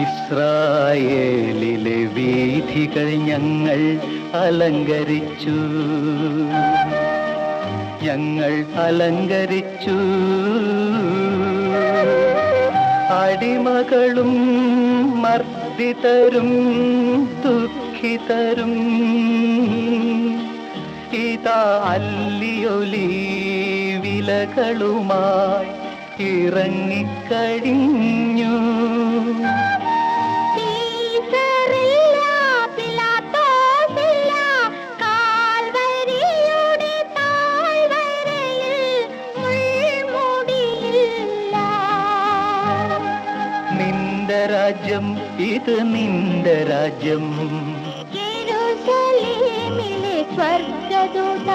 ഇസ്രായേലിലെ വീഥികൾ ഞങ്ങൾ അലങ്കരിച്ചു. ഞങ്ങൾ അലങ്കരിച്ചു. അടിമകളും മർദ്ദിതരും ദുഃഖിതരും ഇതാ അല്ലിയൊലി വിലകളുമായി ഇറങ്ങിക്കഴിഞ്ഞു. ఆనంద రాజ్యం ఇది నింద రాజ్యం. స్వర్గదూత.